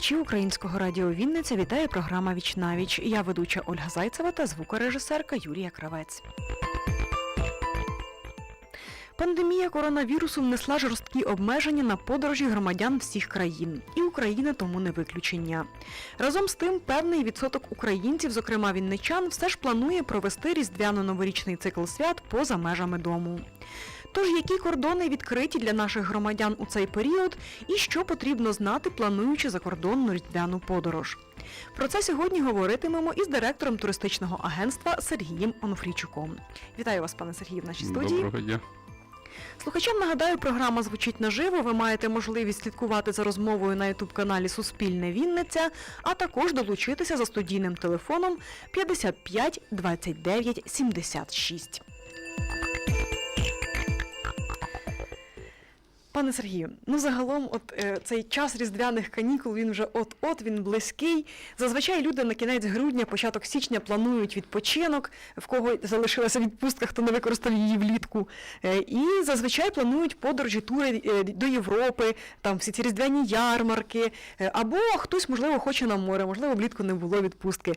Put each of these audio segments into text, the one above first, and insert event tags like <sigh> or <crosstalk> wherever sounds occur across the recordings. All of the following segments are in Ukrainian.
Слухачі українського радіо Вінниця вітає програма Віч на віч. Я ведуча Ольга Зайцева та звукорежисерка Юрія Кравець. Пандемія коронавірусу внесла жорсткі обмеження на подорожі громадян всіх країн, і Україна тому не виключення. Разом з тим, певний відсоток українців, зокрема вінничан, все ж планує провести різдвяно-новорічний цикл свят поза межами дому. Тож які кордони відкриті для наших громадян у цей період і що потрібно знати, плануючи закордонну різдвяну подорож? Про це сьогодні говоритимемо із директором туристичного агентства Сергієм Онуфрійчуком. Вітаю вас, пане Сергію, в нашій студії. Доброго дня. Слухачам нагадаю, програма звучить наживо. Ви маєте можливість слідкувати за розмовою на ютуб-каналі Суспільне Вінниця, а також долучитися за студійним телефоном 55 29 76. Пане Сергію, ну загалом, от е, цей час різдвяних канікул він вже от-от, він близький. Зазвичай люди на кінець грудня, початок січня планують відпочинок, в кого залишилася відпустка, хто не використав її влітку. Е, і зазвичай планують подорожі тури е, до Європи, там всі ці різдвяні ярмарки, е, або хтось, можливо, хоче на море, можливо, влітку не було відпустки.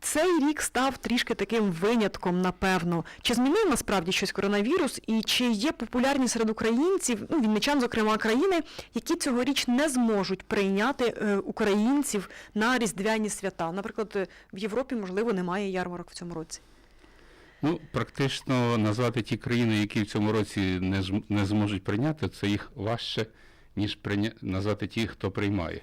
Цей рік став трішки таким винятком, напевно. Чи змінив насправді щось коронавірус, і чи є популярні серед українців, ну вінничан, зокрема країни, які цьогоріч не зможуть прийняти е, українців на різдвяні свята? Наприклад, е, в Європі, можливо, немає ярмарок в цьому році. Ну, практично назвати ті країни, які в цьому році не, не зможуть прийняти, це їх важче, ніж прийня... назвати ті, хто приймає.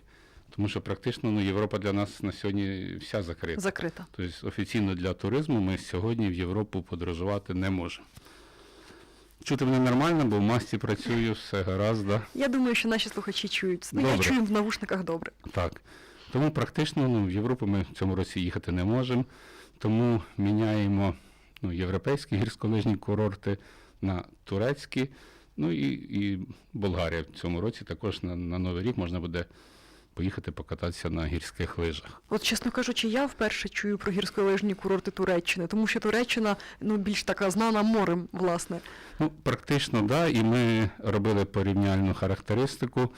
Тому що практично ну, Європа для нас на сьогодні вся закрита. Закрита. Тобто офіційно для туризму ми сьогодні в Європу подорожувати не можемо. Чути мене нормально, бо в масці працюю, все гаразд. да. Я думаю, що наші слухачі чують. Ну, я чую в навушниках добре. Так. Тому практично ну, в Європу ми в цьому році їхати не можемо. Тому міняємо ну, європейські <laughs> гірськолижні курорти на турецькі. Ну і, і Болгарія в цьому році також на, на Новий рік можна буде поїхати покататися на гірських лижах. От, чесно кажучи, я вперше чую про гірськолижні курорти Туреччини, тому що Туреччина ну, більш така знана морем, власне. Ну, практично, так, да, і ми робили порівняльну характеристику,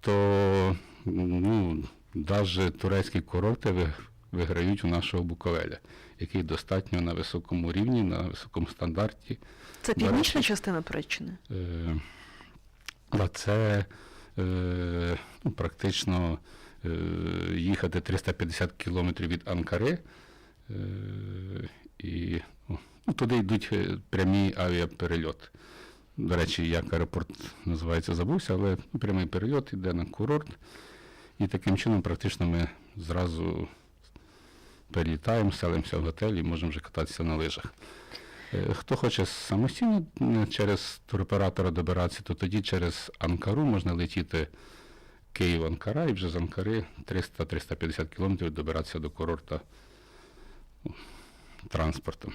то ну, навіть турецькі курорти виграють у нашого Буковеля, який достатньо на високому рівні, на високому стандарті. Це північна частина Туреччини. Е, це ну, практично е, їхати 350 кілометрів від Анкари. Е, і ну, туди йдуть е, прямі авіаперельоти. До речі, як аеропорт називається, забувся, але прямий перельот йде на курорт. І таким чином практично ми зразу перелітаємо, селимося в готель і можемо вже кататися на лижах. Е, Хто хоче самостійно через туроператора добиратися, то тоді через Анкару можна летіти Київ-Анкара і вже з Анкари 300-350 кілометрів добиратися до курорта ну, транспортом.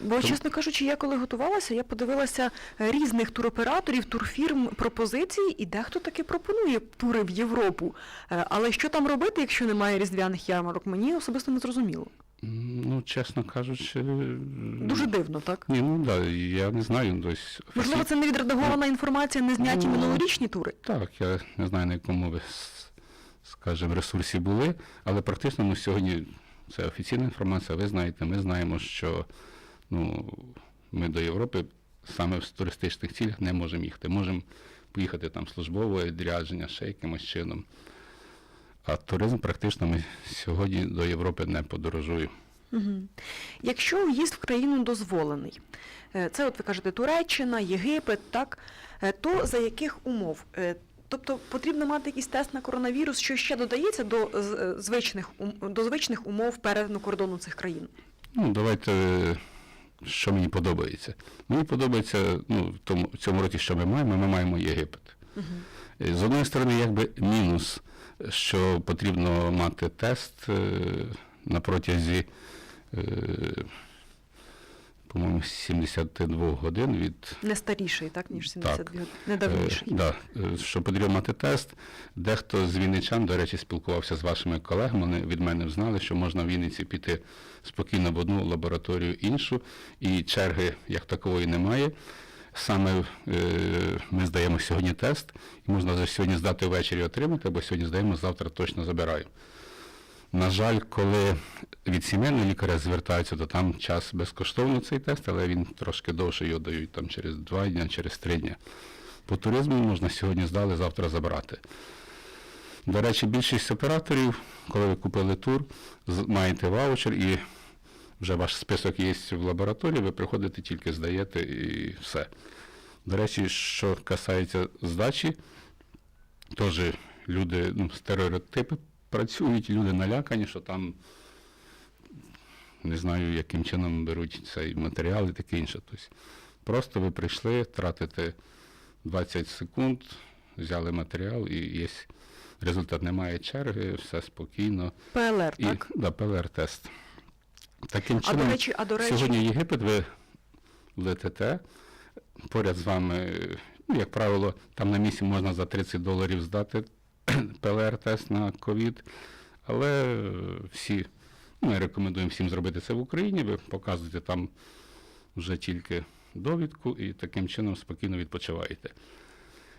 Бо, Тому- чесно кажучи, я коли готувалася, я подивилася е, різних туроператорів, турфірм пропозиції, і дехто таки пропонує тури в Європу. Е, Але що там робити, якщо немає різдвяних ярмарок, мені особисто не зрозуміло. Ну, чесно кажучи, Дуже дивно, так? Ні, ну да, я не знаю. ну, Ось, Можливо, це не відредагована інформація, не зняті Ну, минулорічні тури. Так, я не знаю, на якому ви, скажімо, ресурсі були, але практично ну, сьогодні це офіційна інформація, ви знаєте, ми знаємо, що ну, ми до Європи саме в туристичних цілях не можемо їхати. Можемо поїхати там службове відрядження, ще якимось чином. А туризм практично ми сьогодні до Європи не подорожуємо. Угу. Якщо в'їзд в країну дозволений, е, це, от ви кажете, Туреччина, Єгипет, так, е, то за яких умов? Е, Тобто потрібно мати якийсь тест на коронавірус, що ще додається до звичних, до звичних умов перетину кордону цих країн? Ну, давайте, що мені подобається. Мені подобається ну, в, тому, в цьому році, що ми маємо, ми маємо Єгипет. Е, З одної сторони, якби мінус, що потрібно мати тест е, на протязі, е, по-моєму, 72 годин від Не старіший, так, ніж 72 години, не давніший. Е, да, е, що потрібно мати тест. Дехто з вінничан, до речі, спілкувався з вашими колегами, вони від мене знали, що можна в Вінниці піти спокійно в одну лабораторію іншу, і черги як такової немає. Саме е, ми здаємо сьогодні тест, і можна сьогодні здати ввечері отримати, або сьогодні здаємо, завтра точно забираю. На жаль, коли від сімейного лікаря звертаються, то там час безкоштовно цей тест, але він трошки довше його дають там через два дні, через три дні. По туризму можна сьогодні здали, завтра забрати. До речі, більшість операторів, коли ви купили тур, маєте ваучер і вже ваш список є в лабораторії, ви приходите, тільки здаєте і все. До речі, що касається здачі, теж люди, ну, стереотипи працюють, люди налякані, що там не знаю, яким чином беруть цей матеріал і таке інше. Тобто, просто ви прийшли, тратите 20 секунд, взяли матеріал і є результат. Немає черги, все спокійно. ПЛР, І, так? да, ПЛР-тест. Таким А до речі, а до речі, сьогодні Єгипет ви летите, поряд з вами, ну, як правило, там на місці можна за 30 доларів здати <clears throat> ПЛР-тест на ковід, але всі, ну, ми рекомендуємо всім зробити це в Україні, ви показуєте там вже тільки довідку і таким чином спокійно відпочиваєте.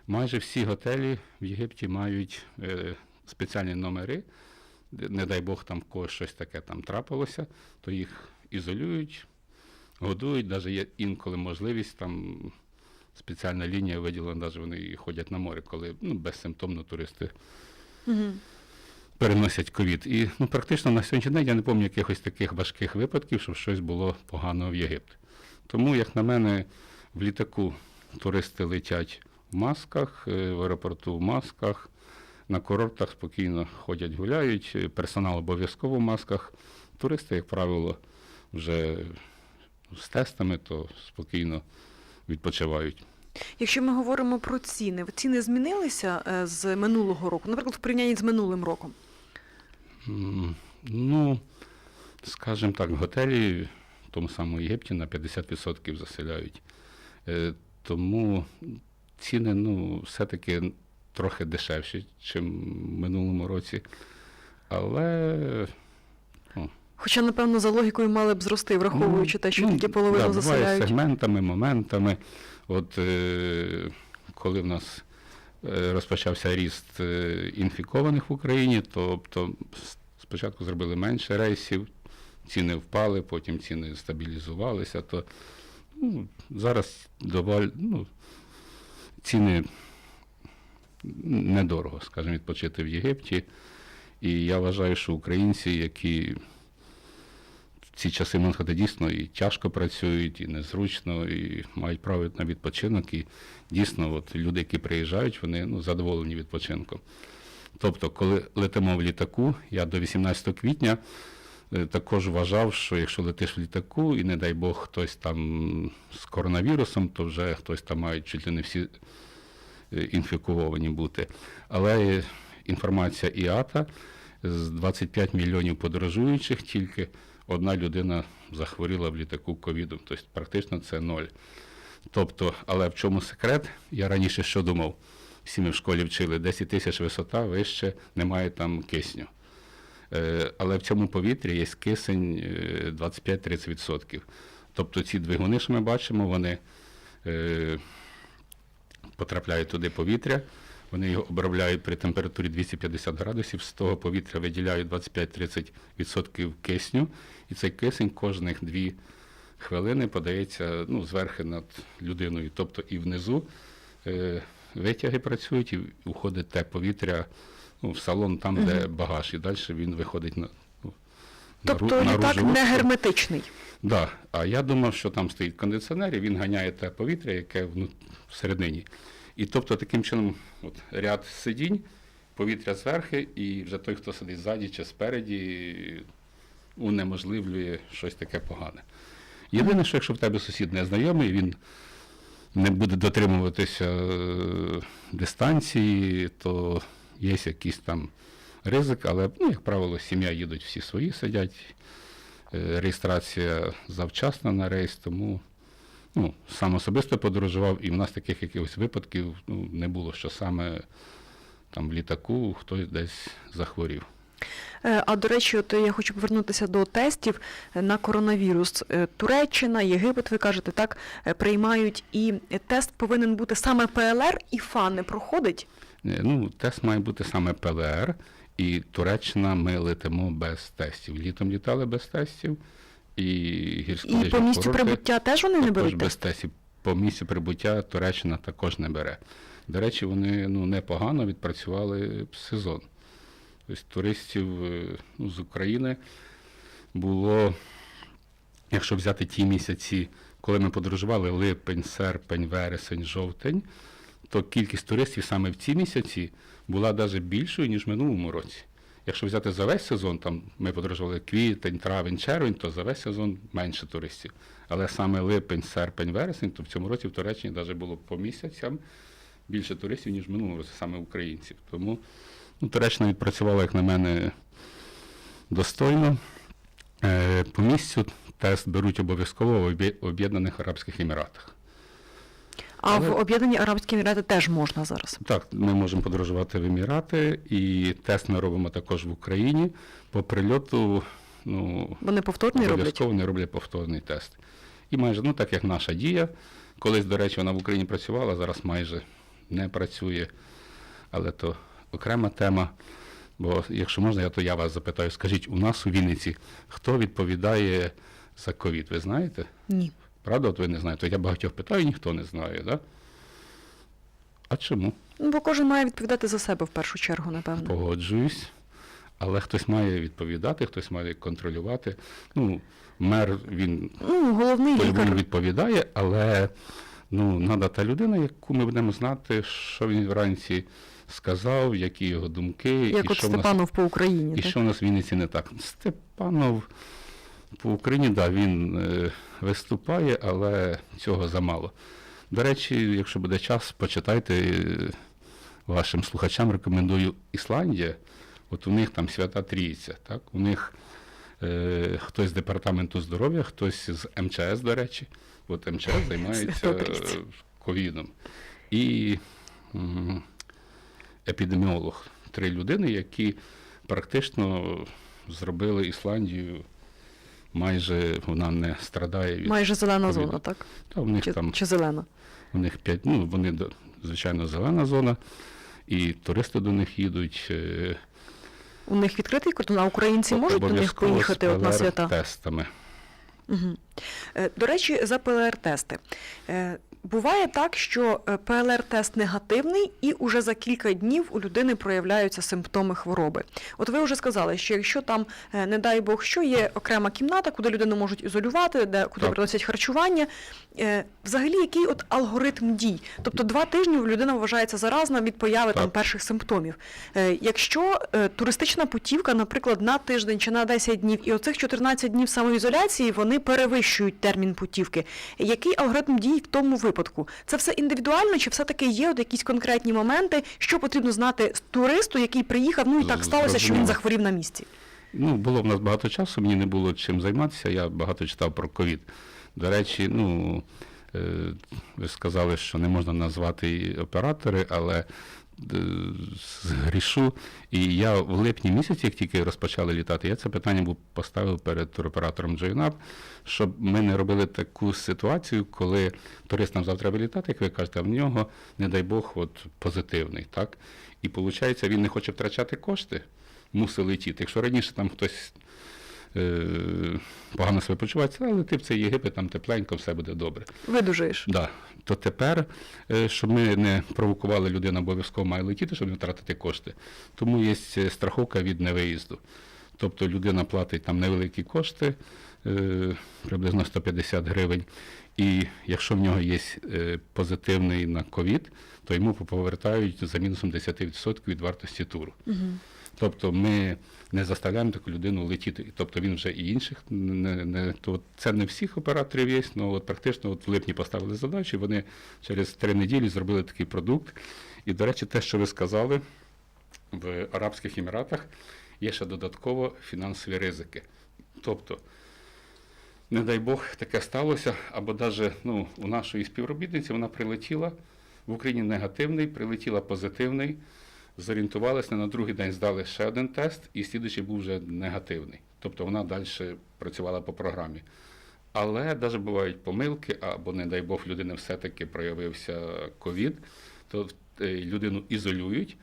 Майже всі готелі в Єгипті мають е, спеціальні номери, не дай Бог там в когось щось таке там трапилося, то їх ізолюють, годують, навіть є інколи можливість, там спеціальна лінія виділена, навіть вони ходять на море, коли ну, безсимптомно туристи Угу. переносять ковід. І ну, практично на сьогоднішній день я не пам'ятаю якихось таких важких випадків, щоб щось було погано в Єгипті. Тому, як на мене, в літаку туристи летять в масках, е, в аеропорту в масках, на курортах спокійно ходять, гуляють, персонал обов'язково в масках. Туристи, як правило, вже з тестами, то спокійно відпочивають. Якщо ми говоримо про ціни, ціни змінилися е, з минулого року, наприклад, в порівнянні з минулим роком. Ну, скажімо так, готелі в тому самому Єгипті на 50% заселяють. Е, Тому ціни ну, все-таки трохи дешевші, ніж в минулому році. Але Хоча, напевно, за логікою мали б зрости, враховуючи те, що ну, тільки половину да, буває заселяють. сегментами, моментами. От е, коли в нас е, розпочався ріст е, інфікованих в Україні, тобто спочатку зробили менше рейсів, ціни впали, потім ціни стабілізувалися, то ну, зараз доволі, ну, ціни недорого, скажімо, відпочити в Єгипті. І я вважаю, що українці, які в ці часи, можна сказати, дійсно і тяжко працюють, і незручно, і мають право на відпочинок. І дійсно, от люди, які приїжджають, вони ну, задоволені відпочинком. Тобто, коли летимо в літаку, я до 18 квітня е, також вважав, що якщо летиш в літаку, і не дай Бог хтось там з коронавірусом, то вже хтось там має чуть ли не всі інфіковані бути. Але е, інформація ІАТА з 25 мільйонів подорожуючих тільки одна людина захворіла в літаку ковідом. Тобто практично це ноль. Тобто, але в чому секрет? Я раніше що думав? Всі ми в школі вчили 10 тисяч висота, вище немає там кисню. Е, Але в цьому повітрі є кисень е, 25-30%. Тобто ці двигуни, що ми бачимо, вони потрапляють туди повітря, вони його обробляють при температурі 250 градусів, з того повітря виділяють 25-30% кисню, і цей кисень кожних дві хвилини подається ну, зверху над людиною. Тобто і внизу е, витяги працюють, і уходить те повітря ну, в салон, там, де багаж, і далі він виходить на. ну, Тобто нару- літак наружу. не герметичний. Да. А я думав, що там стоїть кондиціонер, і він ганяє те повітря, яке всередині. І тобто таким чином от, ряд сидінь, повітря зверху, і вже той, хто сидить ззаді чи спереді, унеможливлює щось таке погане. Єдине, що якщо в тебе сусід незнайомий, він не буде дотримуватися е, дистанції, то є якийсь там ризик, але, ну, як правило, сім'я їдуть всі свої, сидять. Е, Реєстрація завчасна на рейс, тому ну, сам особисто подорожував, і в нас таких якихось випадків ну, не було, що саме там в літаку хтось десь захворів. Е, А до речі, от я хочу повернутися до тестів на коронавірус. Е, Туреччина, Єгипет, ви кажете, так приймають, і тест повинен бути саме ПЛР, і ФА не проходить. Ну, тест має бути саме ПЛР, і Туреччина ми летимо без тестів. Літом літали без тестів, і гірськолижні І по місцю курорти прибуття теж вони не беруть без тестів. По місцю прибуття Туреччина також не бере. До речі, вони ну, непогано відпрацювали сезон. Тобто туристів е, ну, з України було, якщо взяти ті місяці, коли ми подорожували липень, серпень, вересень, жовтень, то кількість туристів саме в ці місяці була навіть більшою, ніж в минулому році. Якщо взяти за весь сезон, там ми подорожували квітень, травень, червень, то за весь сезон менше туристів. Але саме липень, серпень, вересень, то в цьому році в Туреччині навіть було по місяцям більше туристів, ніж в минулому році, саме українців. Тому ну, Туреччина відпрацювала, як на мене, достойно. Е, По місцю тест беруть обов'язково в Об'єднаних Арабських Еміратах. А Але- в Об'єднані Арабські Емірати теж можна зараз. Так, ми можемо подорожувати в Емірати, і тест ми робимо також в Україні. По прильоту ну, Вони повторний роблять. обов'язково не роблять повторний тест. І майже, ну так як наша дія, колись, до речі, вона в Україні працювала, зараз майже не працює. Але то окрема тема. Бо, якщо можна, я то я вас запитаю, скажіть, у нас у Вінниці хто відповідає за ковід? Ви знаєте? Ні. Правда, от ви не знаєте? Я багатьох питаю, ніхто не знає, да? А чому? Ну, бо кожен має відповідати за себе в першу чергу, напевно. Погоджуюсь. Але хтось має відповідати, хтось має контролювати. Ну, мер він Ну, головний лікар. відповідає, але ну, треба та людина, яку ми будемо знати, що він вранці сказав, які його думки, Як і, от що в нас, Степанов по Україні. і так? що в нас в Вінниці не так. Степанов по Україні, да, він е, виступає, але цього замало. До речі, якщо буде час, почитайте е, вашим слухачам, рекомендую Ісландія. От у них там свята трійця. Так? У них е, хтось з департаменту здоров'я, хтось з МЧС, до речі. От МЧС займається Свята Трійця. е, ковідом. І м, епідеміолог. Три людини, які практично зробили Ісландію. Майже вона не страдає від Майже зелена ковіду. зона, так? Та в них Чи, там чи зелена? у них п'ять, ну вони звичайно зелена зона, і туристи до них їдуть. е, У них відкритий кордон, а українці можуть до них поїхати от на свята? тестами. Угу. До речі, за ПЛР-тести. Е, Буває так, що е, ПЛР-тест негативний, і уже за кілька днів у людини проявляються симптоми хвороби. От ви вже сказали, що якщо там, е, не дай Бог, що є окрема кімната, куди людину можуть ізолювати, де куди Так. приносять харчування. е, Взагалі, який от алгоритм дій? Тобто два тижні людина вважається заразна від появи там перших симптомів. Е, Якщо е, туристична путівка, наприклад, на тиждень чи на 10 днів, і оцих 14 днів самоізоляції вони перевищують термін путівки. Який алгоритм дій в тому випадку? Це все індивідуально, чи все-таки є от якісь конкретні моменти, що потрібно знати туристу, який приїхав? Ну і так сталося, що він захворів на місці. Ну, було в нас багато часу, мені не було чим займатися, я багато читав про ковід. До речі, ну, е, ви сказали, що не можна назвати оператори, але згрішу. І я в липні місяці, як тільки розпочали літати, я це питання був поставив перед туроператором JNAP, щоб ми не робили таку ситуацію, коли турист нам завтра вилітати, як ви кажете, а в нього, не дай Бог, от позитивний. Так? І виходить, він не хоче втрачати кошти, мусить летіти. Якщо раніше там хтось е, погано себе почувається, але лети в цей Єгипет, там тепленько, все буде добре. Видужаєш. Да. То тепер, е, щоб ми не провокували людину, обов'язково має летіти, щоб не втратити кошти. Тому є е, страховка від невиїзду. Тобто людина платить там невеликі кошти, е, приблизно 150 гривень. І якщо в нього є позитивний на ковід, то йому повертають за мінусом 10% від вартості туру. Угу. Тобто ми не заставляємо таку людину летіти. Тобто він вже і інших не, не то це не всіх операторів є, але от практично от в липні поставили задачу, вони через три неділі зробили такий продукт. І, до речі, те, що ви сказали, в Арабських Еміратах є ще додатково фінансові ризики. Тобто, не дай Бог, таке сталося, або навіть ну, у нашої співробітниці вона прилетіла в Україні негативний, прилетіла позитивний. Зорієнтувалися, на другий день здали ще один тест, і слідуючий був вже негативний. Тобто вона далі працювала по програмі. Але навіть бувають помилки, або, не дай Бог, в людини все-таки проявився ковід, то е, людину ізолюють.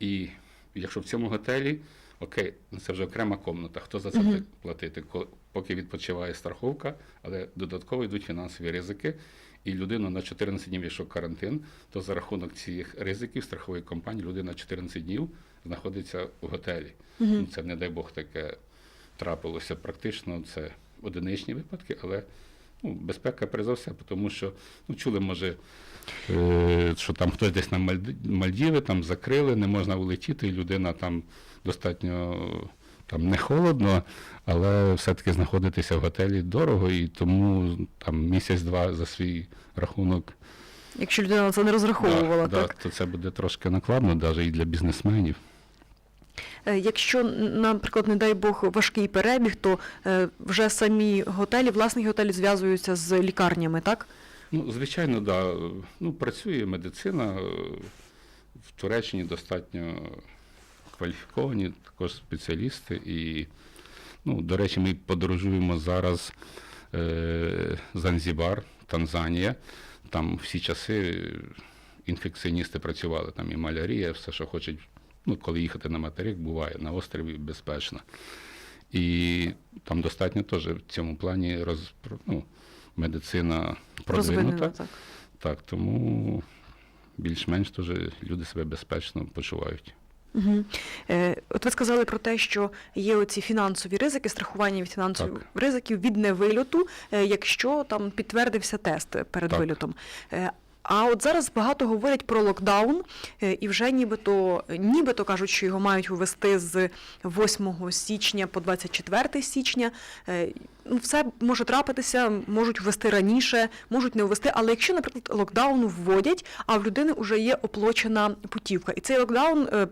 І якщо в цьому готелі, окей, це вже окрема комната, хто за це буде платити? Поки відпочиває страховка, але додатково йдуть фінансові ризики. І людину на 14 днів, якщо карантин, то за рахунок цих ризиків страхової компанії людина 14 днів знаходиться в готелі. Ну, Це, не дай Бог, таке трапилося. Практично це одиничні випадки, але ну, безпека перш за все, тому що ну, чули, може, е, що там хтось десь на Мальдіви там закрили, не можна улетіти, і людина там достатньо там не холодно, але все-таки знаходитися в готелі дорого, і тому там місяць-два за свій рахунок Якщо людина на це не розраховувала, да, так? да, то це буде трошки накладно, навіть і для бізнесменів. Е, Якщо, наприклад, не дай Бог, важкий перебіг, то е, вже самі готелі, власні готелі зв'язуються з лікарнями, так? Ну, звичайно, да. Ну, працює медицина. В Туреччині достатньо кваліфіковані також спеціалісти. І, ну, до речі, ми подорожуємо зараз е, Занзібар, Танзанія. Там всі часи інфекціоністи працювали, там і малярія, все, що хочуть. Ну, коли їхати на материк, буває, на острові безпечно. І там достатньо теж в цьому плані роз, ну, медицина продвинута. Так. Так, тому більш-менш теж люди себе безпечно почувають. Угу. Е, от ви сказали про те, що є оці фінансові ризики, страхування від фінансових Так. ризиків від невильоту, е, якщо там підтвердився тест перед Так. вильотом. Е, а от зараз багато говорять про локдаун, е, і вже нібито, нібито кажуть, що його мають ввести з 8 січня по 24 січня. Е, Ну, все може трапитися, можуть ввести раніше, можуть не ввести. Але якщо, наприклад, локдаун вводять, а в людини вже є оплачена путівка, і цей локдаун е,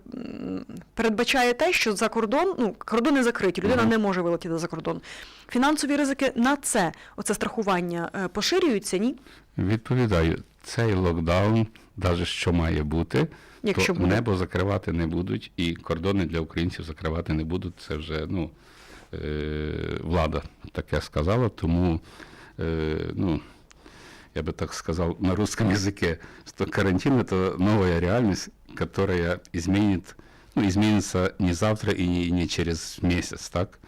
передбачає те, що за кордон, ну кордони закриті, людина не може вилетіти за кордон. Фінансові ризики на це, оце страхування поширюються, ні? Відповідаю, цей локдаун, навіть що має бути, Якщо то буде. небо закривати не будуть, і кордони для українців закривати не будуть. Це вже ну, е, влада таке сказала, тому е, ну, я бы так сказал на русском языке, что карантин это новая реальность, которая изменит, ну, изменится не завтра и не, и не через месяц, так?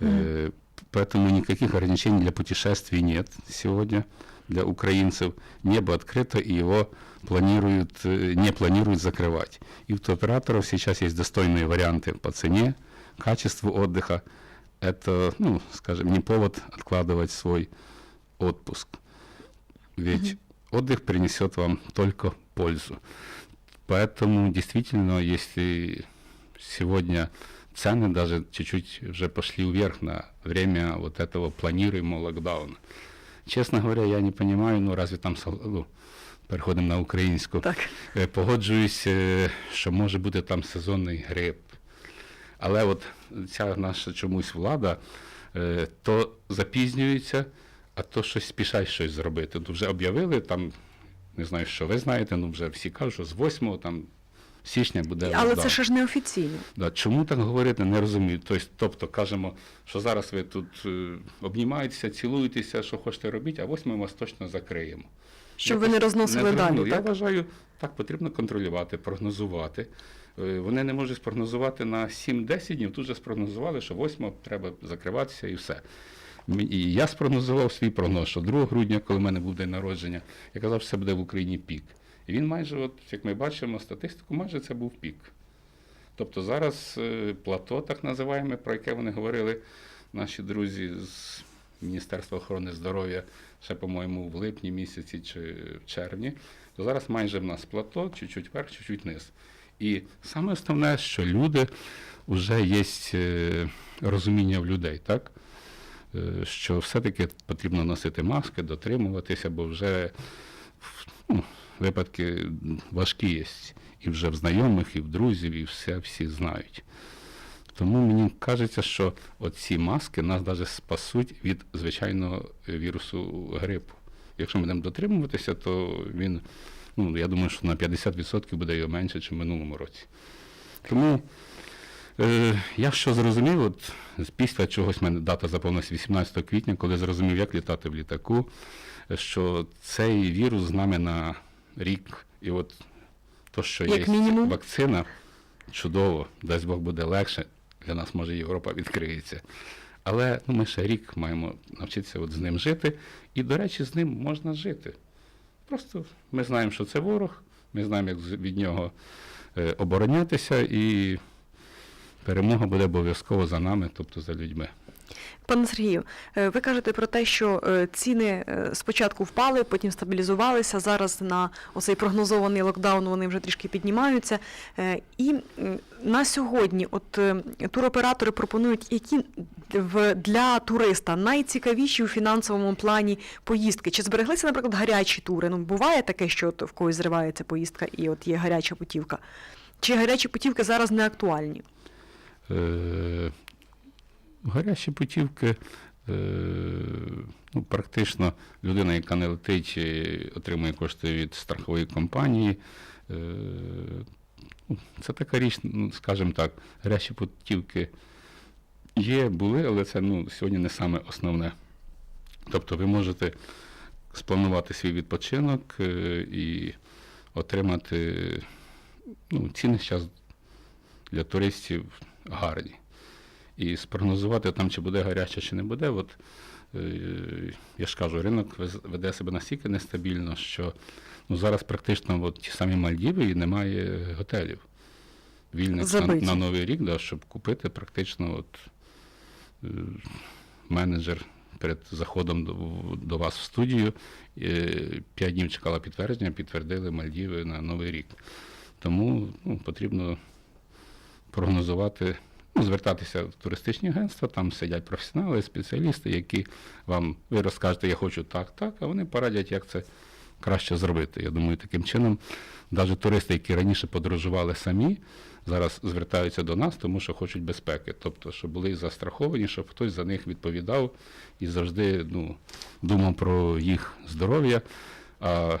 Э, Поэтому никаких ограничений для путешествий нет сегодня для украинцев. Небо открыто, и его планируют, э, не планируют закрывать. И у операторов сейчас есть достойные варианты по цене, качеству отдыха. Это, ну, скажем, не повод откладывать свой отпуск. Ведь отдых принесет вам только пользу. Поэтому действительно, если сегодня цены даже чуть-чуть уже пошли вверх на время вот этого планируемого локдауна. Честно говоря, я не понимаю, ну разве там ну, переходимо на українську. Так. Е, Погоджуюсь, е, що може бути там сезонний грип. Але от ця наша чомусь влада е, то запізнюється, а то щось спішать щось зробити. Ну, вже об'явили там, не знаю, що ви знаєте, ну вже всі кажуть, що з 8 там, січня буде. Але локдаун. це ще ж не офіційно. Да, чому так говорити, не розумію. Тобто, тобто кажемо, що зараз ви тут е, обнімаєтеся, цілуєтеся, що хочете робити, а 8 ми вас точно закриємо. Щоб Я ви не розносили зрозумів. далі, Я вважаю, так потрібно контролювати, прогнозувати. Е, Вони не можуть спрогнозувати на 7-10 днів, тут же спрогнозували, що 8 треба закриватися і все. І я спрогнозував свій прогноз, що 2 грудня, коли в мене був день народження, я казав, що це буде в Україні пік. І він майже, от, як ми бачимо статистику, майже це був пік. Тобто зараз е, плато, так називаємо, про яке вони говорили наші друзі з Міністерства охорони здоров'я, ще, по-моєму, в липні місяці чи в червні, то зараз майже в нас плато, чуть-чуть вверх, чуть-чуть вниз. І саме основне, що люди вже є е, розуміння в людей, так? Е, Що все-таки потрібно носити маски, дотримуватися, бо вже ну, випадки важкі є. І вже в знайомих, і в друзів, і все всі знають. Тому мені кажеться, що оці маски нас навіть спасуть від звичайного вірусу грипу. Якщо ми будемо дотримуватися, то він ну, я думаю, що на 50% буде його менше, ніж в минулому році. Тому е, я що зрозумів, от після чогось мене дата заповнилась 18 квітня, коли зрозумів, як літати в літаку, що цей вірус з нами на рік. І от то, що Як є мінімум. вакцина, чудово, дасть Бог буде легше, для нас може Європа відкриється. Але ну, ми ще рік маємо навчитися от з ним жити. І, до речі, з ним можна жити. Просто ми знаємо, що це ворог, ми знаємо, як від нього е, оборонятися, і перемога буде обов'язково за нами, тобто за людьми. Пане Сергію, е, ви кажете про те, що е, ціни е, спочатку впали, потім стабілізувалися. Зараз на оцей прогнозований локдаун вони вже трішки піднімаються. І на сьогодні, от туроператори пропонують, які для туриста найцікавіші у фінансовому плані поїздки. Чи збереглися, наприклад, гарячі тури? Ну буває таке, що от в когось зривається поїздка, і от є гаряча путівка. Чи гарячі путівки зараз не актуальні? Е, гарячі путівки, е, ну, практично людина, яка не летить, е, отримує кошти від страхової компанії. Це така річ, ну, скажімо так, гарячі путівки є, були, але це ну, сьогодні не саме основне. Тобто ви можете спланувати свій відпочинок і отримати ну, ціни зараз для туристів гарні. І спрогнозувати там, чи буде гаряче, чи не буде. От, е, я ж кажу, ринок веде себе настільки нестабільно, що ну, зараз практично от, ті самі Мальдіви і немає готелів. Вільних на, на Новий рік, да, щоб купити практично от, е, менеджер перед заходом до, до вас в студію. е, П'ять днів чекала підтвердження, підтвердили Мальдіви на Новий рік. Тому ну, потрібно прогнозувати, ну, звертатися в туристичні агентства, там сидять професіонали, спеціалісти, які вам, ви розкажете, я хочу так, так, а вони порадять, як це краще зробити. Я думаю, таким чином, навіть туристи, які раніше подорожували самі, зараз звертаються до нас, тому що хочуть безпеки. Тобто, щоб були застраховані, щоб хтось за них відповідав і завжди ну, думав про їх здоров'я. А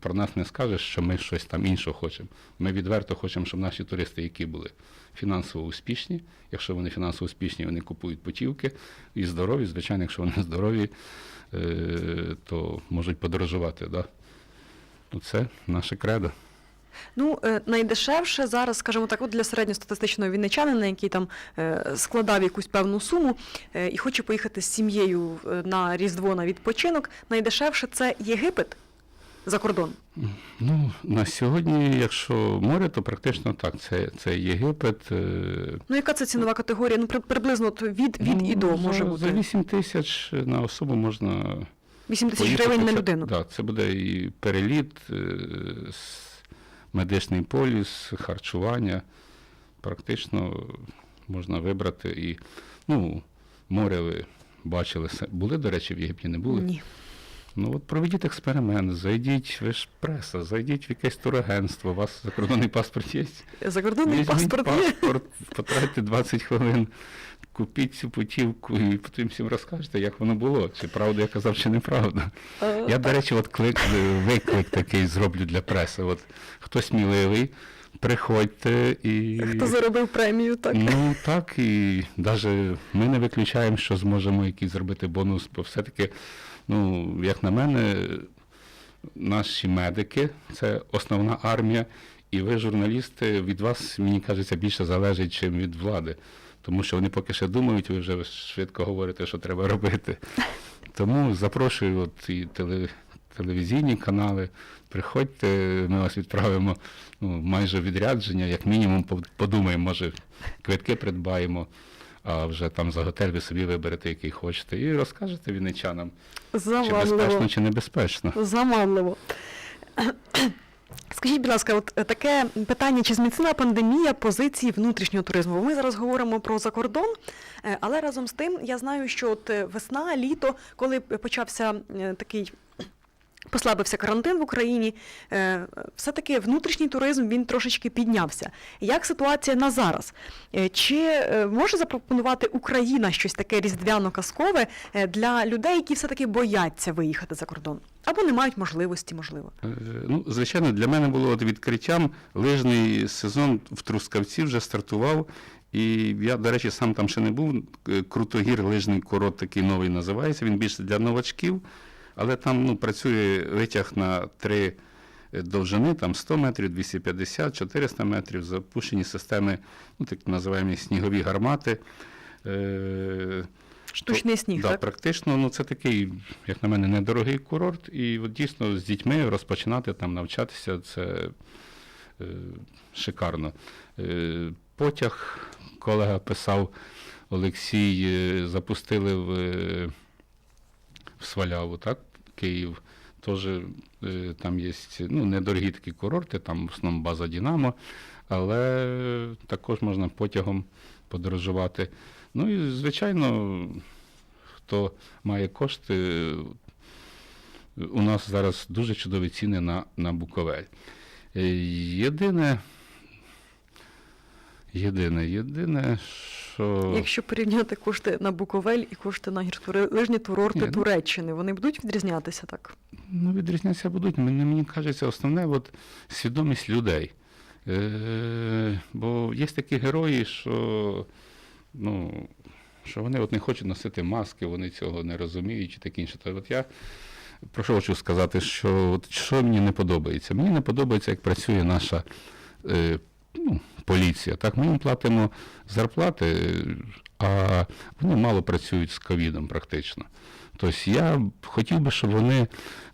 про нас не скажеш, що ми щось там іншого хочемо. Ми відверто хочемо, щоб наші туристи, які були фінансово успішні, якщо вони фінансово успішні, вони купують путівки і здорові, звичайно, якщо вони здорові, е, то можуть подорожувати. Да? Ну, Це наше кредо. Ну, е, найдешевше зараз, скажімо так, от для середньостатистичного вінничанина, який там е, складав якусь певну суму і хоче поїхати з сім'єю на Різдво на відпочинок, найдешевше це Єгипет за кордон. Ну, на сьогодні, якщо море, то практично так. Це, це Єгипет. е, Ну, яка це цінова категорія? Ну, приблизно від, від і до ну, може за, бути. За 8 тисяч на особу можна 8 тисяч гривень на людину. Да, це буде і переліт, е, медичний поліс, харчування. Практично можна вибрати і, ну, море ви бачили. Були, до речі, в Єгипті не були? Ні. Ну от проведіть експеримент, зайдіть, ви ж преса, зайдіть в якесь турагентство, у вас закордонний паспорт є. Закордонний Візьміть паспорт є. паспорт, потратьте 20 хвилин, купіть цю путівку і потім всім розкажете, як воно було, чи правду я казав, чи неправда. Е, Я, до речі, от клик, виклик такий зроблю для преси. От хто сміливий, приходьте і. Хто заробив премію, так? Ну так, і навіть ми не виключаємо, що зможемо якийсь зробити бонус, бо все-таки, ну, як на мене, наші медики це основна армія, і ви, журналісти, від вас, мені кажеться, більше залежить, чим від влади. Тому що вони поки ще думають, ви вже швидко говорите, що треба робити. Тому запрошую от і теле, телевізійні канали. Приходьте, ми вас відправимо ну, майже відрядження, як мінімум подумаємо, може, квитки придбаємо, а вже там за готель ви собі виберете, який хочете, і розкажете вінничанам, чи безпечно, чи небезпечно. Заманливо. <clears throat> Скажіть, будь ласка, от таке питання, чи зміцнила пандемія позиції внутрішнього туризму? Ми зараз говоримо про закордон, е, але разом з тим я знаю, що от весна, літо, коли почався е, такий Послабився карантин в Україні, е, все-таки внутрішній туризм він трошечки піднявся. Як ситуація на зараз? Е, Чи е, може запропонувати Україна щось таке різдвяно-казкове для людей, які все-таки бояться виїхати за кордон? Або не мають можливості, можливо? Ну, звичайно, для мене було відкриттям. Лижний сезон в Трускавці вже стартував. І я, до речі, сам там ще не був. Крутогір лижний курорт такий новий називається. Він більше для новачків, але там ну, працює витяг на три е, довжини, там 100 метрів, 250, 400 метрів, запущені системи, ну, так називаємо снігові гармати. Е, Штучний сніг, да, так? практично, ну це такий, як на мене, недорогий курорт. І от дійсно з дітьми розпочинати там навчатися це е, шикарно. Е, потяг, колега писав Олексій, е, запустили в, Сваляву, так? Київ. Теж е, там є ну, недорогі такі курорти, там в основному база Дінамо, але також можна потягом подорожувати. Ну і, звичайно, хто має кошти, у нас зараз дуже чудові ціни на, на Буковель. Єдине, єдине, єдине, що. Якщо порівняти кошти на Буковель і кошти на гірськолижні курорти Ні, ну- Туреччини, вони будуть відрізнятися так? Ну, відрізнятися будуть. Мені, мені кажеться, основне от, свідомість людей. Е, бо є такі герої, що, ну, що вони от не хочуть носити маски, вони цього не розуміють і таке інше. То от я про що хочу сказати, що от, що мені не подобається? Мені не подобається, як працює наша е, ну, поліція. Так, ми їм платимо зарплати, а вони мало працюють з ковідом практично. Тобто я хотів би, щоб вони,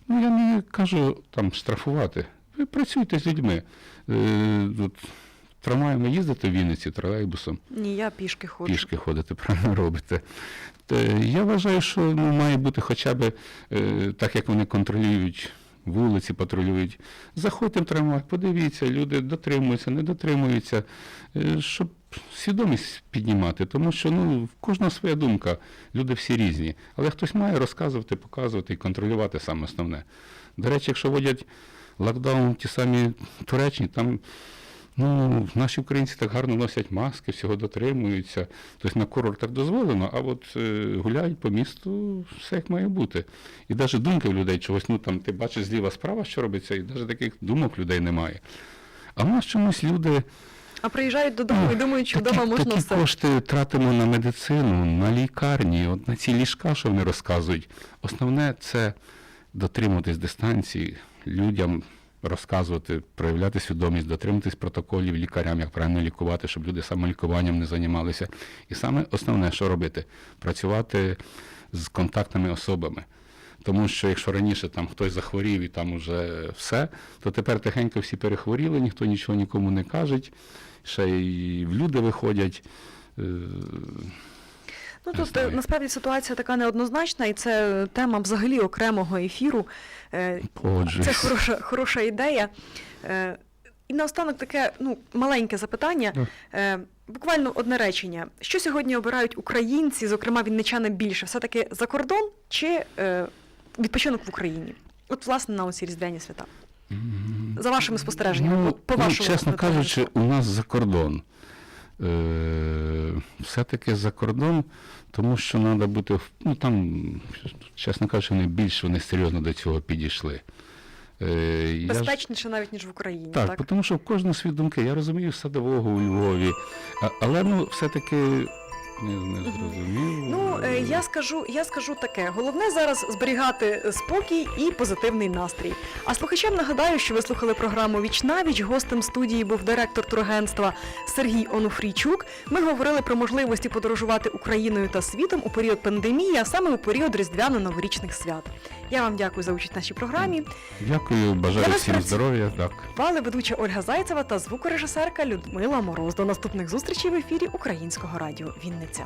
ну я не кажу там штрафувати. Ви працюйте з людьми. Е, от, трамваєм їздите в Вінниці, тролейбусом, Ні, я пішки ходжу. пішки ходите, правильно робите. Е, Я вважаю, що ну, має бути хоча б е, так, як вони контролюють вулиці, патрулюють. Заходьте в трамвай, подивіться, люди дотримуються, не дотримуються, е, щоб свідомість піднімати, тому що ну, в кожного своя думка, люди всі різні. Але хтось має розказувати, показувати і контролювати саме основне. До речі, якщо водять локдаун ті самі туречні, там Ну, наші українці так гарно носять маски, всього дотримуються. Тобто на курортах дозволено, а от е, гуляють по місту все як має бути. І навіть думки в людей чогось, ну там ти бачиш зліва справа, що робиться, і навіть таких думок людей немає. А в нас чомусь люди А приїжджають додому і думають, що вдома можна такі все. кошти тратимо на медицину, на лікарні, от на ці ліжка, що вони розказують. Основне це дотримуватись дистанції, людям розказувати, проявляти свідомість, дотримуватись протоколів лікарям, як правильно лікувати, щоб люди самолікуванням не займалися. І саме основне, що робити, працювати з контактними особами. Тому що якщо раніше там хтось захворів і там уже все, то тепер тихенько всі перехворіли, ніхто нічого нікому не каже, ще й в люди виходять. Ну тут е, насправді ситуація така неоднозначна, і це тема взагалі окремого ефіру. Е, Це хороша, хороша ідея. Е, І наостанок таке ну, маленьке запитання. Ну. Е, Буквально одне речення. Що сьогодні обирають українці, зокрема вінничани більше? Все-таки за кордон чи е, відпочинок в Україні? От, власне, на оці різдвяні свята. За вашими спостереженнями, Ну, по ну, чесно кажучи, у нас за кордон. Все-таки за кордон, тому що треба бути, ну там, чесно кажучи, вони більш вони серйозно до цього підійшли. Е, я безпечніше навіть ніж в Україні. Так, Так, тому що в кожного свої думки. Я розумію садового у Львові, але ну все-таки не, не зрозуміло. Ну е, я скажу, я скажу таке: головне зараз зберігати спокій і позитивний настрій. А слухачам нагадаю, що ви слухали програму Віч на віч. Гостем студії був директор турагентства Сергій Онуфрійчук. Ми говорили про можливості подорожувати Україною та світом у період пандемії, а саме у період різдвяно-новорічних свят. Я вам дякую за участь в нашій програмі. Дякую, бажаю Я всім здоров'я. Так. Вали ведуча Ольга Зайцева та звукорежисерка Людмила Мороз. До наступних зустрічей в ефірі Українського радіо Вінниця.